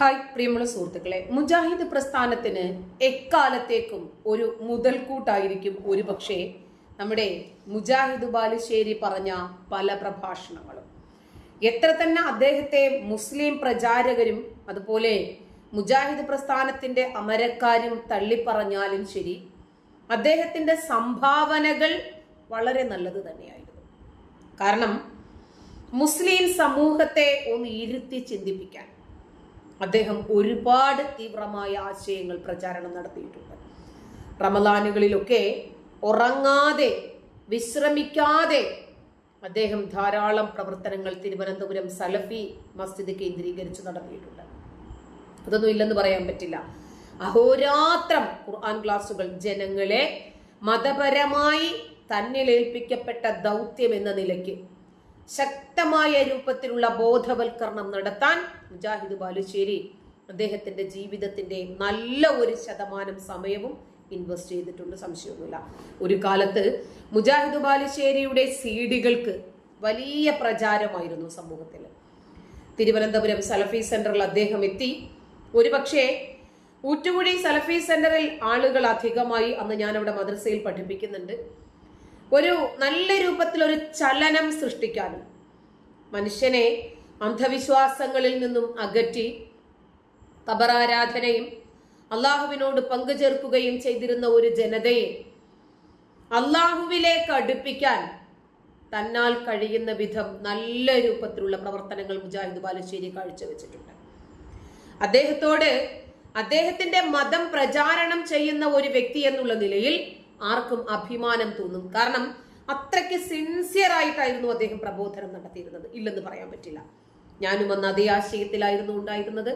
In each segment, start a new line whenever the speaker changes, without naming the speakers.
Hi പ്രിയമുള്ള സുഹൃത്തുക്കളെ. മുജാഹിദ് പ്രസ്ഥാനത്തിന് എക്കാലത്തേക്കും ഒരു മുതൽക്കൂട്ടായിരിക്കും ഒരു പക്ഷേ നമ്മുടെ മുജാഹിദ് ബാലുശ്ശേരി പറഞ്ഞ പല പ്രഭാഷണങ്ങളും. എത്ര തന്നെ അദ്ദേഹത്തെ മുസ്ലിം പ്രചാരകരും അതുപോലെ മുജാഹിദ് പ്രസ്ഥാനത്തിന്റെ അമരക്കാരും തള്ളിപ്പറഞ്ഞാലും ശരി അദ്ദേഹത്തിന്റെ സംഭാവനകൾ വളരെ നല്ലത് തന്നെയായിരുന്നു. കാരണം മുസ്ലിം സമൂഹത്തെ ഒന്ന് ഇരുത്തി ചിന്തിപ്പിക്കാൻ അദ്ദേഹം ഒരുപാട് തീവ്രമായ ആശയങ്ങൾ പ്രചാരണം നടത്തിയിട്ടുണ്ട്. റമദാനുകളിലൊക്കെ ഉറങ്ങാതെ വിശ്രമിക്കാതെ അദ്ദേഹം ധാരാളം പ്രവർത്തനങ്ങൾ തിരുവനന്തപുരം സലഫി മസ്ജിദ് കേന്ദ്രീകരിച്ച് നടത്തിയിട്ടുണ്ട്. അതൊന്നും ഇല്ലെന്ന് പറയാൻ പറ്റില്ല. അഹോരാത്രം ഖുർആൻ ക്ലാസുകൾ ജനങ്ങളെ മതപരമായി തന്നിലേൽപ്പിക്കപ്പെട്ട ദൗത്യം എന്ന നിലയ്ക്ക് ശക്തമായ രൂപത്തിലുള്ള ബോധവൽക്കരണം നടത്താൻ മുജാഹിദ് ബാലുശ്ശേരി അദ്ദേഹത്തിന്റെ ജീവിതത്തിന്റെ നല്ല ഒരു ശതമാനം സമയവും ഇൻവെസ്റ്റ് ചെയ്തിട്ടുണ്ട്. സംശയമൊന്നുമില്ല. ഒരു കാലത്ത് മുജാഹിദ് ബാലുശ്ശേരിയുടെ സീഡികൾക്ക് വലിയ പ്രചാരമായിരുന്നു സമൂഹത്തിൽ. തിരുവനന്തപുരം സലഫി സെന്ററിൽ അദ്ദേഹം എത്തി. ഒരുപക്ഷെ ഊറ്റുകുഴി സലഫി സെന്ററിൽ ആളുകൾ അധികമായി അന്ന് ഞാൻ അവിടെ മദ്രസയിൽ പഠിപ്പിക്കുന്നുണ്ട്. ഒരു നല്ല രൂപത്തിൽ ഒരു ചലനം സൃഷ്ടിക്കാനും മനുഷ്യനെ അന്ധവിശ്വാസങ്ങളിൽ നിന്നും അകറ്റി കബറാരാധനയും അള്ളാഹുവിനോട് പങ്കുചേർക്കുകയും ചെയ്തിരുന്ന ഒരു ജനതയെ അള്ളാഹുവിലേക്ക് അടുപ്പിക്കാൻ തന്നാൽ കഴിയുന്ന വിധം നല്ല രൂപത്തിലുള്ള പ്രവർത്തനങ്ങൾ മുജാഹിദ് ബാലുശ്ശേരി കാഴ്ചവെച്ചിട്ടുണ്ട്. അദ്ദേഹത്തോട് അദ്ദേഹത്തിന്റെ മതം പ്രചാരണം ചെയ്യുന്ന ഒരു വ്യക്തി എന്നുള്ള നിലയിൽ ആർക്കും അഭിമാനം തോന്നും. കാരണം അത്രയ്ക്ക് സിൻസിയർ ആയിട്ടായിരുന്നു അദ്ദേഹം പ്രബോധനം നടത്തിയിരുന്നത്. ഇല്ലെന്ന് പറയാൻ പറ്റില്ല. ഞാനും അന്ന് അതേ ആശയത്തിലായിരുന്നു ഉണ്ടായിരുന്നത്.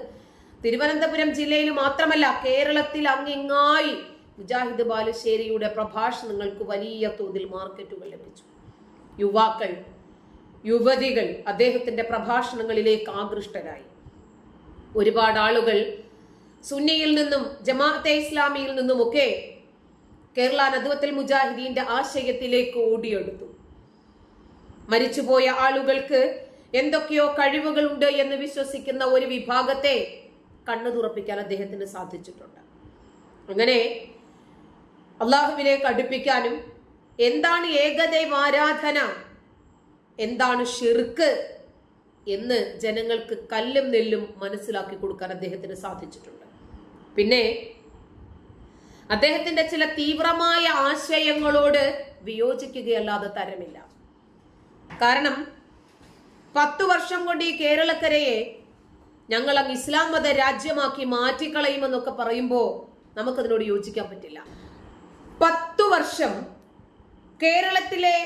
തിരുവനന്തപുരം ജില്ലയിൽ മാത്രമല്ല കേരളത്തിൽ അങ്ങിങ്ങായി മുജാഹിദ് ബാലുശ്ശേരിയുടെ പ്രഭാഷണങ്ങൾക്ക് വലിയ തോതിൽ മാർക്കറ്റുകൾ ലഭിച്ചു. യുവാക്കൾ യുവതികൾ അദ്ദേഹത്തിന്റെ പ്രഭാഷണങ്ങളിലേക്ക് ആകൃഷ്ടരായി. ഒരുപാട് ആളുകൾ സുന്നിയിൽ നിന്നും ജമാഅത്തെ ഇസ്ലാമിയിൽ നിന്നുമൊക്കെ കേരള നദുവത്തൽ മുജാഹിദീന്റെ ആശയത്തിലേക്ക് ഓടിയെടുത്തു. മരിച്ചുപോയ ആളുകൾക്ക് എന്തൊക്കെയോ കഴിവുകളുണ്ട് എന്ന് വിശ്വസിക്കുന്ന ഒരു വിഭാഗത്തെ കണ്ണു തുറപ്പിക്കാൻ അദ്ദേഹത്തിന് സാധിച്ചിട്ടുണ്ട്. അങ്ങനെ അള്ളാഹുവിനെ കടുപ്പിക്കാനും എന്താണ് ഏകദൈവ ആരാധന എന്താണ് ഷിർക്ക് എന്ന് ജനങ്ങൾക്ക് കല്ലും നെല്ലും മനസ്സിലാക്കി കൊടുക്കാൻ അദ്ദേഹത്തിന് സാധിച്ചിട്ടുണ്ട്. പിന്നെ അദ്ദേഹത്തിന്റെ ചില തീവ്രമായ ആശയങ്ങളോട് വിയോജിക്കുകയല്ലാതെ തരമില്ല. കാരണം പത്തു വർഷം കൊണ്ട് ഈ കേരളക്കരയെ ഞങ്ങൾ അങ്ങ് ഇസ്ലാം മത രാജ്യമാക്കി മാറ്റിക്കളയുമെന്നൊക്കെ പറയുമ്പോൾ നമുക്കതിനോട് യോജിക്കാൻ പറ്റില്ല. പത്തു വർഷം കേരളത്തിലെ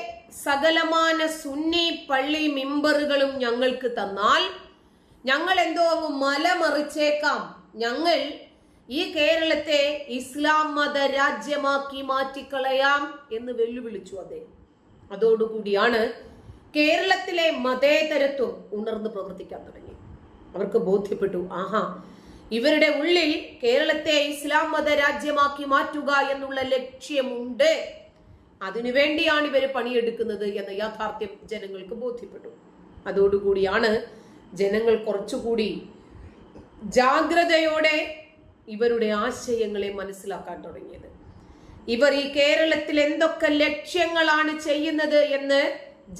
സകലമാന സുന്നി പള്ളി മിമ്പറുകളും ഞങ്ങൾക്ക് തന്നാൽ ഞങ്ങൾ എന്തോ അങ്ങ് മലമറിച്ചേക്കാം. ഞങ്ങൾ ഈ കേരളത്തെ ഇസ്ലാം മത രാജ്യമാക്കി മാറ്റിക്കളയാം എന്ന് വെല്ലുവിളിച്ചു അദ്ദേഹം. അതോടുകൂടിയാണ് കേരളത്തിലെ മതേതരത്വം ഉണർന്ന് പ്രവർത്തിക്കാൻ തുടങ്ങി. അവർക്ക് ബോധ്യപ്പെട്ടു. ആഹാ ഇവരുടെ ഉള്ളിൽ കേരളത്തെ ഇസ്ലാം മത രാജ്യമാക്കി മാറ്റുക എന്നുള്ള ലക്ഷ്യമുണ്ട്. അതിനുവേണ്ടിയാണ് ഇവർ പണിയെടുക്കുന്നത് എന്ന യാഥാർത്ഥ്യം ജനങ്ങൾക്ക് ബോധ്യപ്പെട്ടു. അതോടുകൂടിയാണ് ജനങ്ങൾ കുറച്ചുകൂടി ജാഗ്രതയോടെ ഇവരുടെ ആശയങ്ങളെ മനസ്സിലാക്കാൻ തുടങ്ങിയത്. ഇവർ ഈ കേരളത്തിൽ എന്തൊക്കെ ലക്ഷ്യങ്ങളാണ് ചെയ്യുന്നത് എന്ന്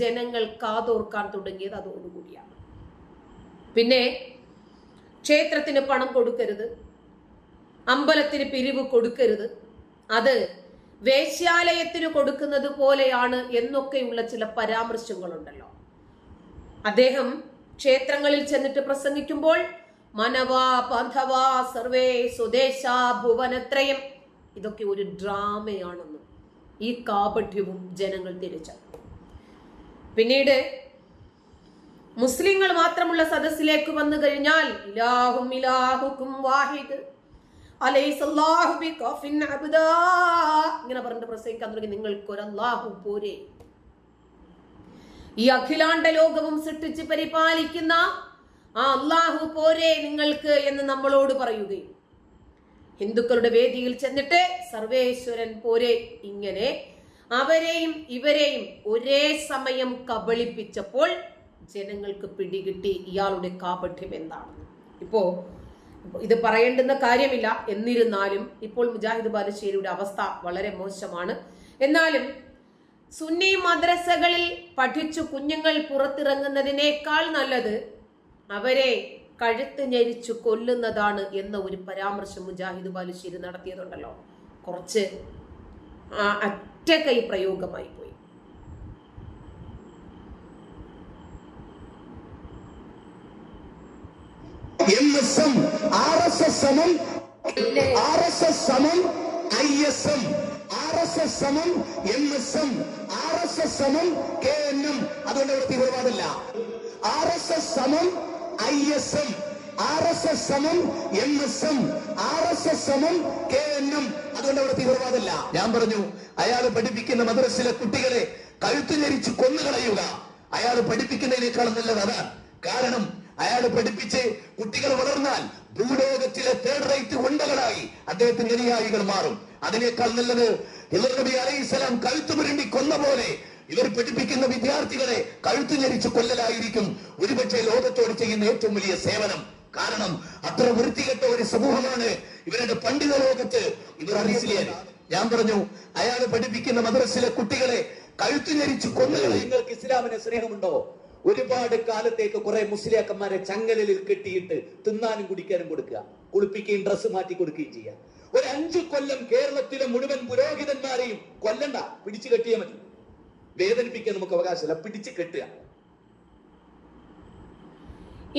ജനങ്ങൾ കാതോർക്കാൻ തുടങ്ങിയത് അതോടുകൂടിയാണ്. പിന്നെ ക്ഷേത്രത്തിന് പണം കൊടുക്കരുത്. അമ്പലത്തിന് പിരിവ് കൊടുക്കരുത്. അത് വേശ്യാലയത്തിന് കൊടുക്കുന്നത് പോലെയാണ് എന്നൊക്കെയുള്ള ചില പരാമർശങ്ങളുണ്ടല്ലോ. അദ്ദേഹം ക്ഷേത്രങ്ങളിൽ ചെന്നിട്ട് പ്രസംഗിക്കുമ്പോൾ മനവാ പന്ധവാ സർവേ സ്വദേശ ഭുവനത്രയം ഇതൊക്കെ ഒരു ഡ്രാമയാണെന്നും ഈ കാപഠ്യവും ജനങ്ങൾ തിരിച്ചറിഞ്ഞു. പിന്നീട് മുസ്ലിങ്ങൾ മാത്രമുള്ള സദസ്സിലേക്ക് വന്നു കഴിഞ്ഞാൽ ഇലാഹും ഇലാഹുക്കും വാഹിദ്. ഇങ്ങനെ പറഞ്ഞിട്ട് പ്രസംഗിക്കാൻ തുടങ്ങി. നിങ്ങൾക്ക് ഒരു അള്ളാഹു പോരെ. ഈ അഖിലാണ്ട ലോകവും സൃഷ്ടിച്ച് പരിപാലിക്കുന്ന ആ അള്ളാഹു പോരെ നിങ്ങൾക്ക് എന്ന് നമ്മളോട് പറയുകയും ഹിന്ദുക്കളുടെ വേദിയിൽ ചെന്നിട്ട് സർവേശ്വരൻ പോരെ ഇങ്ങനെ അവരെയും ഇവരെയും ഒരേ സമയം കബളിപ്പിച്ചപ്പോൾ ജനങ്ങൾക്ക് പിടികിട്ടി ഇയാളുടെ കാപഠ്യം എന്താണെന്ന് ഇപ്പോ ഇത് പറയേണ്ടുന്ന കാര്യമില്ല. എന്നിരുന്നാലും ഇപ്പോൾ മുജാഹിദ് ബാലുശ്ശേരിയുടെ അവസ്ഥ വളരെ മോശമാണ്. എന്നാലും സുന്നി മദ്രസകളിൽ പഠിച്ചു കുഞ്ഞുങ്ങൾ പുറത്തിറങ്ങുന്നതിനേക്കാൾ നല്ലത് അവരെ കഴുത്ത് ഞെരിച്ചു കൊല്ലുന്നതാണ് എന്ന ഒരു പരാമർശം മുജാഹിദ് ബാലുശ്ശേരി നടത്തിയതുണ്ടല്ലോ. കുറച്ച് ആ അറ്റകൈ പ്രയോഗമായി പോയി.
M S R S S സമം ആർ എസ് എസ് സമം I S M R S S സമം M S M R S S സമം കെ എൻ എം അതുകൊണ്ട് അവിടെ തീവ്രവാദമല്ല. ആർ എസ് എസ് സമം I S M R S S സമം M S M R S S സമം K N M. അതുകൊണ്ട് അവിടെ തീവ്രവാദമല്ല. ഞാൻ പറഞ്ഞു അയാൾ പഠിപ്പിക്കുന്ന മദ്രസിലെ കുട്ടികളെ കഴുത്തു ഞരിച്ച് കൊന്നുകളയുക. അയാൾ പഠിപ്പിക്കുന്നതിനേക്കാൾ നല്ലത് അതാണ്. കാരണം അയാൾ പഠിപ്പിച്ച് കുട്ടികൾ വളർന്നാൽ ഭൂലോകത്തിലെ തേർഡ് റേറ്റ് ഉണ്ടകളായി അദ്ദേഹത്തിന്റെ അനുയായികൾ മാറും. അതിനേക്കാൾ നല്ലത് ഹിദർ നബി അലൈഹിസ്സലാം കഴുത്തു പുരണ്ടി കൊന്ന പോലെ ഇവർ പഠിപ്പിക്കുന്ന വിദ്യാർത്ഥികളെ കഴുത്തു ഞരിച്ച് കൊല്ലലായിരിക്കും. ഒരുപക്ഷെ ലോകത്തോട് ചെയ്യുന്ന ഏറ്റവും വലിയ സേവനം. കാരണം അത്ര വൃത്തികെട്ട ഒരു സമൂഹമാണ് ഇവരുടെ പണ്ഡിത ലോകത്ത്. ഇവർ അറിയില്ലേ ഞാൻ പറഞ്ഞു അയാൾ പഠിപ്പിക്കുന്ന മദ്രസിലെ കുട്ടികളെ കഴുത്തു ഞരിച്ചു കൊന്നുകളെ.
നിങ്ങൾക്ക് ഇസ്ലാമിന് സ്നേഹമുണ്ടോ? ഒരുപാട് കാലത്തേക്ക് കുറെ മുസ്ലിയാക്കന്മാരെ ചങ്ങലിൽ കെട്ടിയിട്ട് തിന്നാനും കുടിക്കാനും കൊടുക്കുക. കുളിപ്പിക്കുകയും ഡ്രസ്സ് മാറ്റി കൊടുക്കുകയും ചെയ്യുക. ഒരു അഞ്ചു കൊല്ലം കേരളത്തിലെ മുഴുവൻ പുരോഹിതന്മാരെയും കൊല്ലണ്ട. പിടിച്ചു കെട്ടിയാൽ മതി. വേദനിപ്പിക്കാൻ നമുക്ക് അവകാശമില്ല. പിടിച്ചു കെട്ടുക.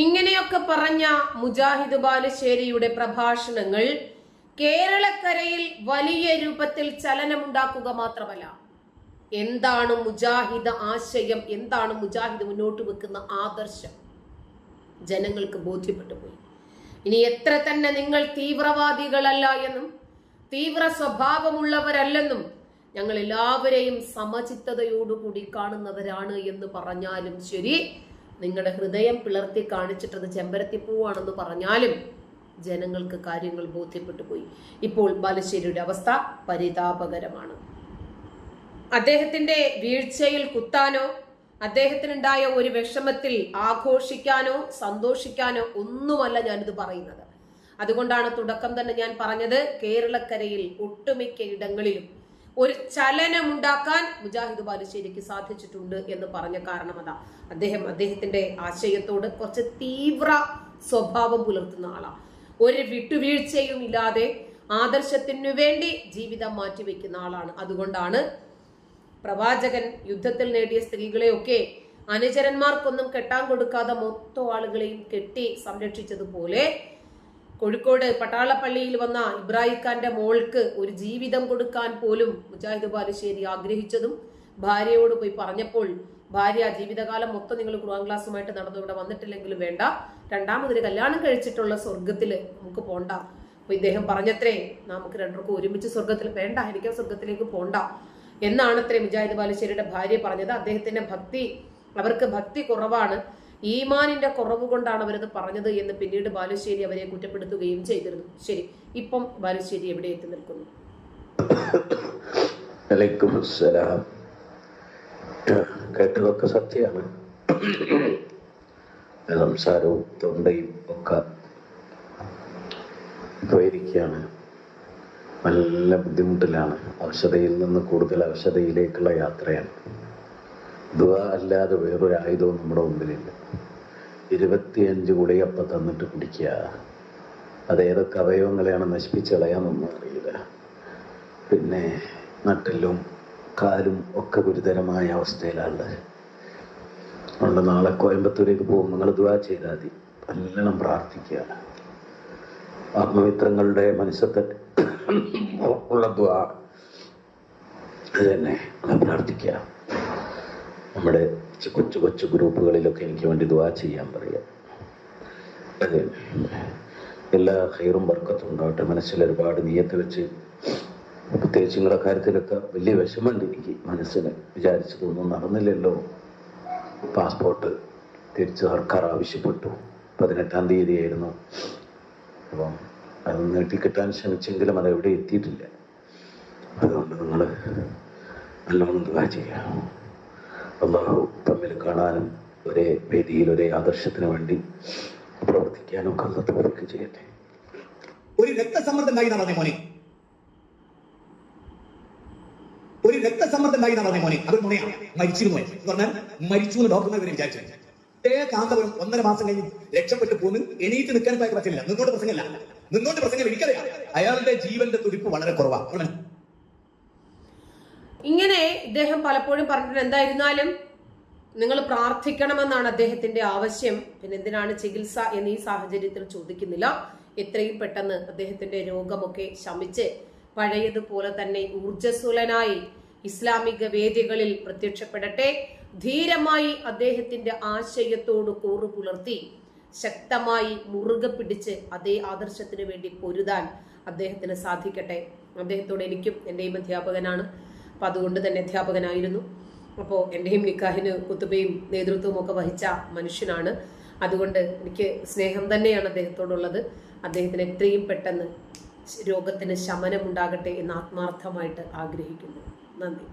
ഇങ്ങനെയൊക്കെ പറഞ്ഞ മുജാഹിദ് ബാലുശ്ശേരിയുടെ പ്രഭാഷണങ്ങൾ കേരളക്കരയിൽ വലിയ രൂപത്തിൽ ചലനമുണ്ടാക്കുക മാത്രമല്ല. എന്താണ് മുജാഹിദ് ആശയം? എന്താണ് മുജാഹിദ് മുന്നോട്ട് വെക്കുന്ന ആദർശം? ജനങ്ങൾക്ക് ബോധ്യപ്പെട്ടു പോയി. ഇനി എത്ര തന്നെ നിങ്ങൾ തീവ്രവാദികളല്ല എന്നും തീവ്ര സ്വഭാവമുള്ളവരല്ലെന്നും ഞങ്ങൾ എല്ലാവരെയും സമചിത്തതയോടുകൂടി കാണുന്നവരാണ് എന്ന് പറഞ്ഞാലും ശരി നിങ്ങളുടെ ഹൃദയം പിളർത്തി കാണിച്ചിട്ടത് ചെമ്പരത്തിപ്പൂവാണെന്ന് പറഞ്ഞാലും ജനങ്ങൾക്ക് കാര്യങ്ങൾ ബോധ്യപ്പെട്ടു പോയി. ഇപ്പോൾ ബാലുശ്ശേരിയുടെ അവസ്ഥ പരിതാപകരമാണ്. അദ്ദേഹത്തിന്റെ വീഴ്ചയിൽ കുത്താനോ അദ്ദേഹത്തിനുണ്ടായ ഒരു വിഷമത്തിൽ ആഘോഷിക്കാനോ സന്തോഷിക്കാനോ ഒന്നുമല്ല ഞാനിത് പറയുന്നത്. അതുകൊണ്ടാണ് തുടക്കം തന്നെ ഞാൻ പറഞ്ഞത് കേരളക്കരയിൽ ഒട്ടുമിക്ക ഇടങ്ങളിലും ഒരു ചലനമുണ്ടാക്കാൻ മുജാഹിദ് ബാലുശ്ശേരിക്ക് സാധിച്ചിട്ടുണ്ട് എന്ന് പറഞ്ഞ കാരണം അതാ. അദ്ദേഹം അദ്ദേഹത്തിന്റെ ആശയത്തോട് കുറച്ച് തീവ്ര സ്വഭാവം പുലർത്തുന്ന ആളാണ് ഒരു വിട്ടുവീഴ്ചയും ഇല്ലാതെ ആദർശത്തിനു വേണ്ടി ജീവിതം മാറ്റിവെക്കുന്ന ആളാണ്. അതുകൊണ്ടാണ് പ്രവാചകൻ യുദ്ധത്തിൽ നേടിയ സ്ത്രീകളെയൊക്കെ അനുചരന്മാർക്കൊന്നും കെട്ടാൻ കൊടുക്കാതെ മൊത്തം ആളുകളെയും കെട്ടി സംരക്ഷിച്ചതുപോലെ കോഴിക്കോട് പട്ടാളപ്പള്ളിയിൽ വന്ന ഇബ്രാഹിഖാന്റെ മോൾക്ക് ഒരു ജീവിതം കൊടുക്കാൻ പോലും മുജാഹിദ് ബാലുശ്ശേരി ആഗ്രഹിച്ചതും ഭാര്യയോട് പോയി പറഞ്ഞപ്പോൾ ഭാര്യ ജീവിതകാലം മൊത്തം നിങ്ങൾ ഖുർആൻ ക്ലാസ്സുമായിട്ട് നടന്നു ഇവിടെ വന്നിട്ടില്ലെങ്കിലും വേണ്ട. രണ്ടാമതൊരു കല്യാണം കഴിച്ചിട്ടുള്ള സ്വർഗത്തിൽ നമുക്ക് പോണ്ട. അപ്പൊ ഇദ്ദേഹം പറഞ്ഞത്രേ നമുക്ക് രണ്ടർക്കും ഒരുമിച്ച് സ്വർഗത്തിൽ വേണ്ട എനിക്ക് സ്വർഗത്തിലേക്ക് പോണ്ട. എന്നാണ് അത്രേ മുജാഹിദ് ബാലുശ്ശേരിയുടെ ഭാര്യ പറഞ്ഞത്. അദ്ദേഹത്തിന്റെ ഭക്തി അവർക്ക് ഭക്തി കുറവാണ്. ഈമാനിന്റെ കുറവ് കൊണ്ടാണ് അവരത് പറഞ്ഞത് എന്ന് പിന്നീട് ബാലുശ്ശേരി അവരെ കുറ്റപ്പെടുത്തുകയും ചെയ്തിരുന്നു. ശരി ഇപ്പം ബാലുശ്ശേരി എവിടെ എത്തി നിൽക്കുന്നു?
കേട്ടതൊക്കെ സത്യമാണ്. സംസാരവും തൊണ്ടയും ഒക്കെ പോയിരിക്കുകയാണ് നല്ല ബുദ്ധിമുട്ടിലാണ്. ഔഷധയിൽ നിന്ന് കൂടുതൽ ഔഷധയിലേക്കുള്ള യാത്രയാണ്. ദുവ അല്ലാതെ വേറൊരു ആയുധവും നമ്മുടെ മുമ്പിലില്ല. ഇരുപത്തിയഞ്ച് ഗുളികപ്പ തന്നിട്ട് കുടിക്കുക. അത് ഏതൊക്കെ അവയവങ്ങളെയാണ് നശിപ്പിച്ച് കളയാമെന്നൊന്നും അറിയില്ല. പിന്നെ നട്ടെല്ലും കാലും ഒക്കെ ഗുരുതരമായ അവസ്ഥയിലാണ്. അതുകൊണ്ട് നാളെ കോയമ്പത്തൂരേക്ക് പോകും. നിങ്ങൾ ദ്വാ ചെയ്താൽ മതി. നല്ലോണം പ്രാർത്ഥിക്കുക. ആത്മമിത്രങ്ങളുടെ മനസ്സത്തെ ഉള്ള ദ്വാ അത് തന്നെ. പ്രാർത്ഥിക്കുക. നമ്മുടെ കൊച്ചു കൊച്ചു ഗ്രൂപ്പുകളിലൊക്കെ എനിക്ക് വേണ്ടി ദുവാ ചെയ്യാൻ പറയുക. എല്ലാ ഹൈറും വർക്കത്തും ഉണ്ടാവട്ടെ. മനസ്സിൽ ഒരുപാട് നീയത്ത് വെച്ച് പ്രത്യേകിച്ച് നിങ്ങളുടെ കാര്യത്തിലൊക്കെ വലിയ വിഷമമുണ്ട് എനിക്ക് മനസ്സിന്. വിചാരിച്ചതൊന്നും നടന്നില്ലല്ലോ. പാസ്പോർട്ട് തിരിച്ച് സർക്കാർ ആവശ്യപ്പെട്ടു. പതിനെട്ടാം തീയതിയായിരുന്നു. അപ്പം അത് നീട്ടിക്കിട്ടാൻ ശ്രമിച്ചെങ്കിലും അത് എവിടെ എത്തിയിട്ടില്ല. അതുകൊണ്ട് നിങ്ങൾ നല്ലോണം ചെയ്യാം അള്ളാഹു തമ്മിൽ കാണാനും ഒരേ വേദിയിൽ ഒരേ ആദർശത്തിന് വേണ്ടി പ്രവർത്തിക്കാനും കള്ള തോഫിക്ക് ചെയ്യട്ടെ.
ഒരു രക്തസമ്മർദ്ദം ഉണ്ടായി പറഞ്ഞ മോനെ? ഒരു രക്തസമ്മർദ്ദം ഉണ്ടായി പറഞ്ഞ മോനെ? അത് നുണയാണ് മരിച്ചിരുന്നു എന്ന് പറഞ്ഞാൽ മരിച്ചു എന്ന് ഡോക്ടർമാർ വരെ വിചാരിച്ചു. കാന്തപുരം ഒന്നര മാസം കഴിഞ്ഞ് രക്ഷപ്പെട്ടു പോന്ന് എണീറ്റ് നിൽക്കാൻ പറ്റില്ല. നിന്നോട് പ്രസംഗമല്ല. നിന്നോട് പ്രസംഗം എനിക്കറിയാം. അയാളുടെ ജീവന്റെ തുടിപ്പ് വളരെ കുറവാണ്
ഇങ്ങനെ ഇദ്ദേഹം പലപ്പോഴും പറഞ്ഞിട്ടുണ്ട് എന്തായിരുന്നാലും നിങ്ങൾ പ്രാർത്ഥിക്കണമെന്നാണ് അദ്ദേഹത്തിന്റെ ആവശ്യം. പിന്നെ എന്തിനാണ് ചികിത്സ എന്ന് ഈ സാഹചര്യത്തിൽ ചോദിക്കുന്നില്ല. എത്രയും പെട്ടെന്ന് അദ്ദേഹത്തിന്റെ രോഗമൊക്കെ ശമിച്ച് പഴയതുപോലെ തന്നെ ഊർജസ്വലനായി ഇസ്ലാമിക വേദികളിൽ പ്രത്യക്ഷപ്പെടട്ടെ. ധീരമായി അദ്ദേഹത്തിന്റെ ആശയത്തോട് കൂറു പുലർത്തി ശക്തമായി മുറുകെ പിടിച്ച് അതേ ആദർശത്തിന് വേണ്ടി പൊരുതാൻ അദ്ദേഹത്തിന് സാധിക്കട്ടെ. അദ്ദേഹത്തോട് എനിക്കും എന്റെയും അധ്യാപകനാണ് അപ്പം അതുകൊണ്ട് തന്നെ അധ്യാപകനായിരുന്നു. അപ്പോൾ എന്റെയും നിക്കാഹിന് കുത്തുബയും നേതൃത്വവും ഒക്കെ വഹിച്ച മനുഷ്യനാണ്. അതുകൊണ്ട് എനിക്ക് സ്നേഹം തന്നെയാണ് അദ്ദേഹത്തോടുള്ളത്. അദ്ദേഹത്തിന് എത്രയും പെട്ടെന്ന് രോഗത്തിന് ശമനമുണ്ടാകട്ടെ എന്ന് ആത്മാർത്ഥമായിട്ട് ആഗ്രഹിക്കുന്നു. നന്ദി.